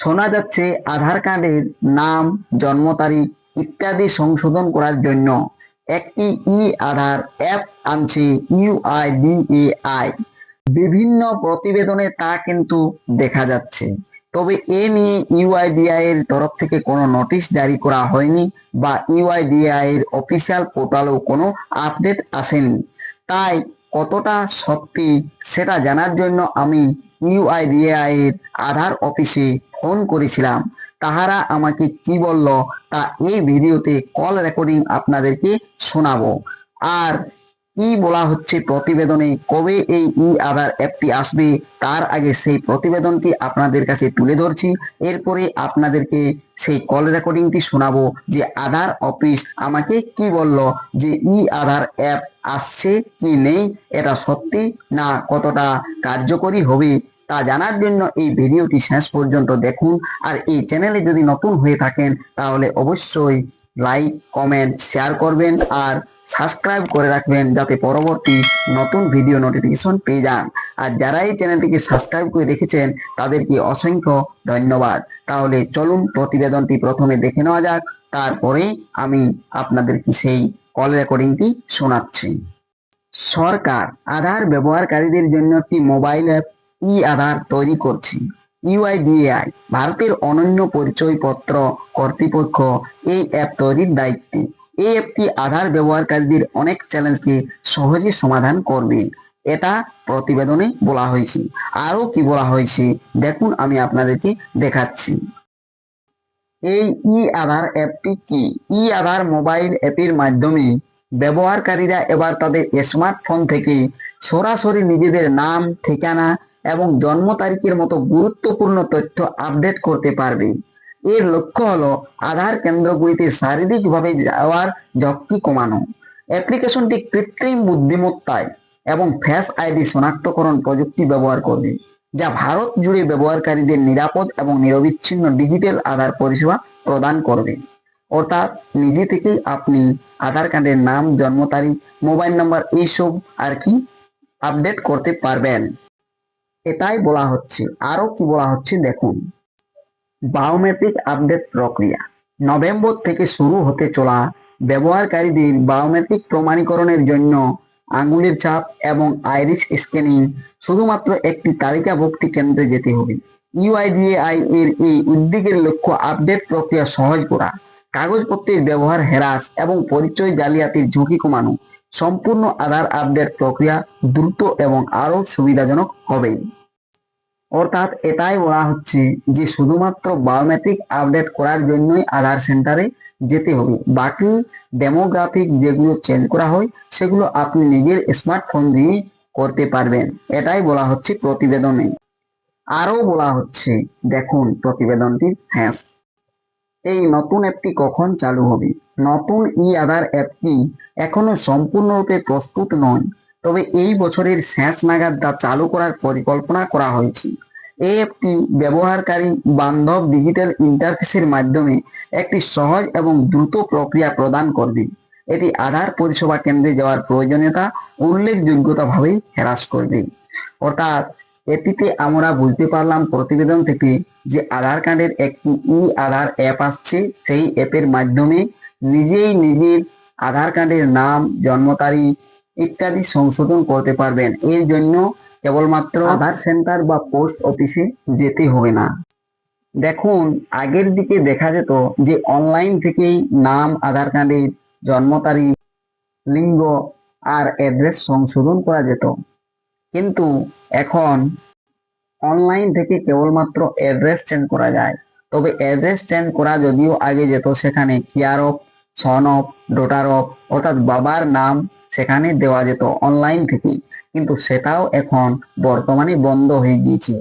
শোনা যাচ্ছে আধার কার্ডের নাম, জন্ম তারিখ ইত্যাদি সংশোধন করার জন্য একটি ই আধার অ্যাপ আনছে ইউআইডিএআই বিভিন্ন প্রতিবেদনে তা কিন্তু দেখা যাচ্ছে। তবে এ নিয়ে ইউআইডিআই এর তরফ থেকে কোনো নোটিশ জারি করা হয়নি বা ইউআইডিআই এর অফিসিয়াল পোর্টালেও কোনো আপডেট আসেনি। তাই কতটা সত্যি সেটা জানার জন্য আমি ইউআইডিএআই এর আধার অফিসে ফোন করেছিলাম। তাহারা আমাকে কি বলল তা এই ভিডিওতে কল রেকর্ডিং আপনাদেরকে শোনাবো। আর কি বলা হচ্ছে প্রতিবেদনে? কবে এই ই আধার অ্যাপটি আসবে? তার আগে সেই প্রতিবেদনটি আপনাদের কাছে তুলে ধরছি। এরপরে আপনাদেরকে সেই কল রেকর্ডিংটি শোনাবো যে আধার অফিস আমাকে কি বলল যে ই আধার অ্যাপ আসছে কি নেই? এটা সত্যি না কতটা কার্যকরী হবে তা জানার জন্য এই ভিডিওটি শেষ পর্যন্ত দেখুন। আর এই চ্যানেলে যদি নতুন হয়ে থাকেন তাহলে অবশ্যই লাইক, কমেন্ট, শেয়ার করবেন। আর সাবস্ক্রাইব করে রাখবেন যাতে পরবর্তী নতুন ভিডিও নোটিফিকেশন পেয়ে যান। আর যারা এই চ্যানেলটিকে সাবস্ক্রাইব করে রেখেছেন, তাদেরকে অসংখ্য ধন্যবাদ। তাহলে চলুন প্রতিবেদনটি প্রথমে দেখে নেওয়া যাক, তারপরে আমি আপনাদেরকে সেই কল রেকর্ডিংটি শোনাচ্ছি। সরকার আধার ব্যবহারকারীদের জন্য একটি মোবাইল অ্যাপ ই আধার তৈরি করছে। ইউআইডিএআই ভারতের অনন্য পরিচয়পত্র কর্তৃপক্ষ এই অ্যাপ তৈরির দায়িত্বে। অ্যাপটি আধার ব্যবহারকারীদের অনেক চ্যালেঞ্জকে সহজে সমাধান করবে। এটা প্রতিবেদনে বলা হয়েছে। আরও কি বলা হয়েছে? দেখুন, আমি আপনাদেরকে দেখাচ্ছি। এই ই আধার অ্যাপটি কি? ই আধার মোবাইল অ্যাপের মাধ্যমে ব্যবহারকারীরা এবার তাদের স্মার্টফোন থেকে সরাসরি নিজেদের নাম, ঠিকানা এবং জন্ম তারিখের মতো গুরুত্বপূর্ণ তথ্য আপডেট করতে পারবে। এর লক্ষ্য হলো আধার কেন্দ্রগুলিতে শারীরিকভাবে যাওয়ার ঝক্কি কমানো। অ্যাপ্লিকেশনটি কৃত্রিম বুদ্ধিমত্তায় এবং ফেস আইডি শনাক্তকরণ প্রযুক্তি ব্যবহার করবে, যা ভারত জুড়ে ব্যবহারকারীদের নিরাপদ এবং নিরবিচ্ছিন্ন ডিজিটাল আধার পরিষেবা প্রদান করবে। অর্থাৎ নিজে থেকেই আপনি আধার কার্ডের নাম, জন্ম তারিখ মোবাইল নাম্বার এইসব আর কি আপডেট করতে পারবেন। এটাই বলা হচ্ছে। আরও কি বলা হচ্ছে দেখুন। বায়োমেট্রিক আপডেট প্রক্রিয়া। নভেম্বর থেকে শুরু হতে চলা ব্যবহারকারীদের বায়োমেট্রিক প্রমাণীকরণের জন্য আঙ্গুলের ছাপ এবং আইরিস স্ক্যানিং শুধুমাত্র একটি তালিকাভুক্তি কেন্দ্রে যেতে হবে। ইউআইডিএআই এর এই উদ্যোগের লক্ষ্য আপডেট প্রক্রিয়া সহজ করা, কাগজপত্রের ব্যবহার হ্রাস এবং পরিচয় জালিয়াতির ঝুঁকি কমানো, সম্পূর্ণ আধার আপডেট প্রক্রিয়া দ্রুত এবং আরও সুবিধাজনক হবে। অর্থাৎ এটাই বলা হচ্ছে যে শুধুমাত্র বায়োমেট্রিক আপডেট করার জন্যই আধার সেন্টারে যেতে হবে। বাকি ডেমোগ্রাফিক যেগুলো চেঞ্জ করা হয়, সেগুলো আপনি নিজের স্মার্টফোন দিয়ে করতে পারবেন। এটাই বলা হচ্ছে প্রতিবেদনে। আরও বলা হচ্ছে, দেখুন প্রতিবেদনটির হ্যাঁ এই নতুন অ্যাপটি কখন চালু হবে? নতুন ই আধার অ্যাপটি এখনও সম্পূর্ণরূপে প্রস্তুত নয়। তবে এই বছরের শেষ নাগাদ তা চালু করার পরিকল্পনা করা হয়েছে। অ্যাপটি ব্যবহারকারী বান্ধব ডিজিটাল ইন্টারফেসের মাধ্যমে একটি সহজ এবং দ্রুত প্রক্রিয়া প্রদান করবে। এটি আধার পরিষেবা কেন্দ্রে যাওয়ার প্রয়োজনীয়তা উল্লেখযোগ্যতাভাবেই হ্রাস করবে। অর্থাৎ, এটিতে আমরা বুঝতে পারলাম প্রতিবেদন থেকে যে আধার কার্ডের একটি ই আধার অ্যাপ আসছে। সেই অ্যাপের মাধ্যমে নিজেই নিজের আধার কার্ডের নাম, জন্ম তারিখ ইত্যাদি সংশোধন করতে পারবেন। এর জন্য কেবলমাত্র আধার সেন্টার বা পোস্ট অফিসে যেতে হবে না। দেখুন আগের দিকে দেখা যেত যে অনলাইন থেকেই নাম আধার কার্ডের জন্ম তারিখ লিঙ্গ আর অ্যাড্রেস সংশোধন করা যেত। কিন্তু এখন অনলাইন থেকে কেবলমাত্র অ্যাড্রেস চেঞ্জ করা যায়। তবে অ্যাড্রেস চেঞ্জ করা যদিও আগে যেত সেখানে care of son of daughter of অর্থাৎ বাবার নাম সেখানে দেওয়া যেত অনলাইন থেকেই। কিন্তু সেটাও এখন বর্তমানে বন্ধ হয়ে গিয়েছে।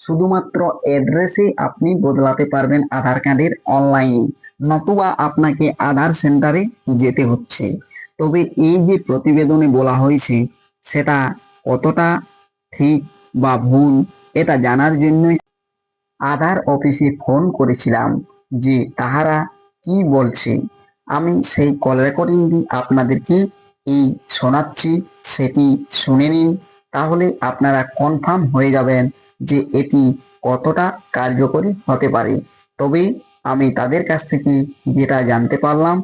শুধুমাত্র অ্যাড্রেসে আপনি বদলাতে পারবেন আধার কার্ডের অনলাইন নতুবা আপনাকে আধার সেন্টারে যেতে হচ্ছে। তবে এই যে প্রতিবেদনে বলা হয়েছে, সেটা কতটা ঠিক বা ভুল, এটা জানার জন্যই আধার অফিসে ফোন করেছিলাম যে তাহারা কি বলছে। আমি সেই কল রেকর্ডিংটি আপনাদেরকে এই শোনাচ্ছি, সেটি শুনে নিন। তাহলে আপনারা কনফার্ম হয়ে যাবেন যে এটি কতটা কার্যকরী হতে পারে। তবে আমি তাদের কাছ থেকে যেটা জানতে পারলাম,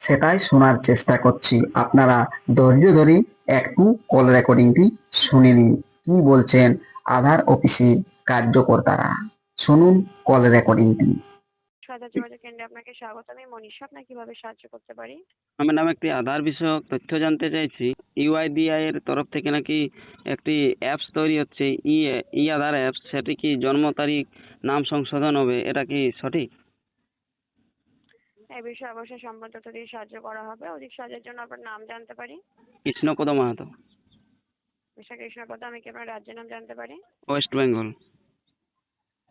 সেটাই শোনার চেষ্টা করছি। আপনারা ধৈর্য ধরে একটু কল রেকর্ডিংটি শুনে নিন। কি বলছেন আধার অফিসে কার্যকর্তারা? শুনুন কল রেকর্ডিংটি সাদা যোগাযোগ কেন্দ্রে আপনাকে স্বাগত। আমি মনীষা আপনাকে কীভাবে সাহায্য করতে পারি? একটি আধার বিষয়ক তথ্য জানতে চাইছি। ইউআইডিআই এর তরফ থেকে নাকি একটি অ্যাপস তৈরি হচ্ছে ই ই আধার অ্যাপস সেটি কি জন্ম তারিখ নাম সংশোধন হবে এটা কি সঠিক? এই বিষয়ে অবশ্যই সম্পদ তথ্য দিয়ে সাহায্য করা হবে। অধিক সাহায্যের জন্য আপনার নাম জানতে পারি। কৃষ্ণপদ মাহাতো। মিস্টার কৃষ্ণপদ আমি কি আপনার রাজ্যের নাম জানতে পারি? ওয়েস্ট বেঙ্গল।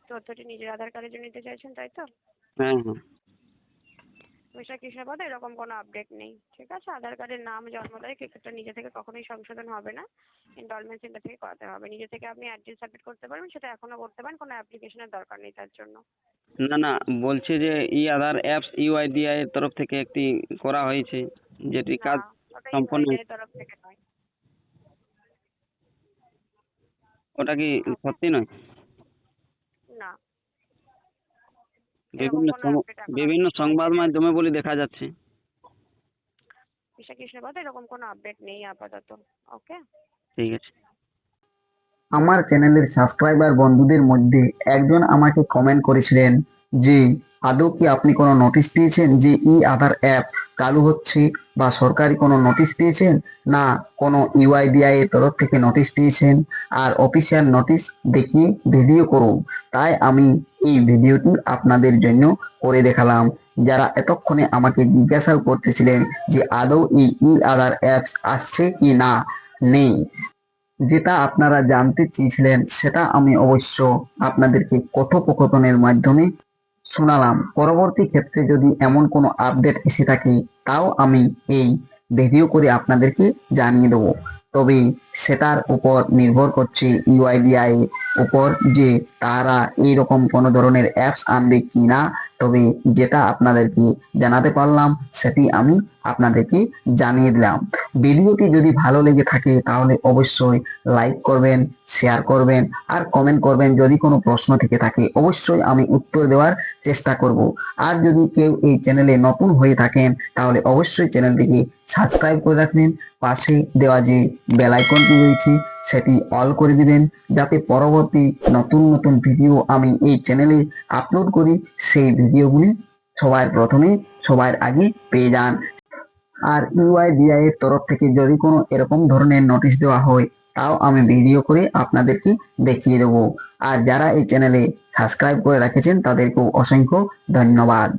তথ্যটি নিজের আধার কার্ডের জন্য নিতে চাইছেন তাই তো? হ্যাঁ হ্যাঁ। কৃষ্ণপদ এরকম কোনো আপডেট নেই ঠিক আছে? আধার কার্ডের নাম জন্ম তারিখ এক্ষেত্রে নিজে থেকে কখনোই সংশোধন হবে না। ইনস্টলমেন্ট সেন্টার থেকে করাতে হবে। নিজে থেকে আপনি অ্যাড্রেস সাবমিট করতে পারবেন সেটা এখনও করতে পারেন কোনো অ্যাপ্লিকেশনের দরকার নেই তার জন্য। না না বলছে যে ই আধার অ্যাপস ইউআইডিআই এর তরফ থেকে একটি করা হয়েছে যেটি কাজ না ওটা সম্পূর্ণ এর তরফ থেকে নয়। ওটা কি সত্যি নয় না বিভিন্ন বিভিন্ন সংবাদ মাধ্যমে বলে দেখা যাচ্ছে। কৃষ্ণপদ এরকম কোনো আপডেট নেই আপাতত ওকে ঠিক আছে। আমার চ্যানেলের সাবস্ক্রাইবার বন্ধুদের মধ্যে একজন আমাকে কমেন্ট করেছিলেন যে আদৌ কি আপনি কোনো নোটিশ পেয়েছেন যে ই আধার অ্যাপ চালু হচ্ছে বা সরকারি কোনো নোটিশ পেয়েছেন না, কোনো ইউআইডিআই এর তরফ থেকে নোটিশ পেয়েছেন আর অফিসিয়াল নোটিশ দেখিয়ে ভিডিও করুন। তাই আমি এই ভিডিওটি আপনাদের জন্য করে দেখালাম। যারা এতক্ষণে আমাকে জিজ্ঞাসা করতেছিলেন যে আদৌ এই ই আধার অ্যাপস আসছে কি না? নেই। যেটা আপনারা জানতে চেয়েছিলেন, সেটা আমি অবশ্য আপনাদেরকে কথোপকথনের মাধ্যমে শোনালাম। পরবর্তী ক্ষেত্রে যদি এমন কোনো আপডেট এসে থাকে, তাও আমি এই ভিডিও করে আপনাদেরকে জানিয়ে দেবো। তবে সেটার উপর নির্ভর করছে ইউআইডিআই উপর যে তারা এইরকম কোনো ধরনের অ্যাপস আনবে কি না তবে যেটা আপনাদেরকে জানাতে পারলাম, সেটি আমি আপনাদেরকে জানিয়ে দিলাম। ভিডিওটি যদি ভালো লেগে থাকে, তাহলে অবশ্যই লাইক করবেন শেয়ার করবেন, আর কমেন্ট করবেন। যদি কোনো প্রশ্ন থেকে থাকে, অবশ্যই আমি উত্তর দেওয়ার চেষ্টা করব। আর যদি কেউ এই চ্যানেলে নতুন হয়ে থাকেন, তাহলে অবশ্যই চ্যানেলটিকে সাবস্ক্রাইব করে রাখবেন। পাশে দেওয়া যে বেল আইকনটি রয়েছে সেটি অল করে দিবেন। যাতে পরবর্তী নতুন নতুন ভিডিও আমি এই চ্যানেলে আপলোড করি, সেই ভিডিওগুলি সবার প্রথমে সবার আগে পেয়ে যান। আর ইউআইডিআই এর তরফ থেকে যদি কোনো এরকম ধরনের নোটিশ দেওয়া হয়, তাও আমি ভিডিও করে আপনাদেরকে দেখিয়ে দেবো। আর যারা এই চ্যানেলে সাবস্ক্রাইব করে রেখেছেন, তাদেরকেও অসংখ্য ধন্যবাদ।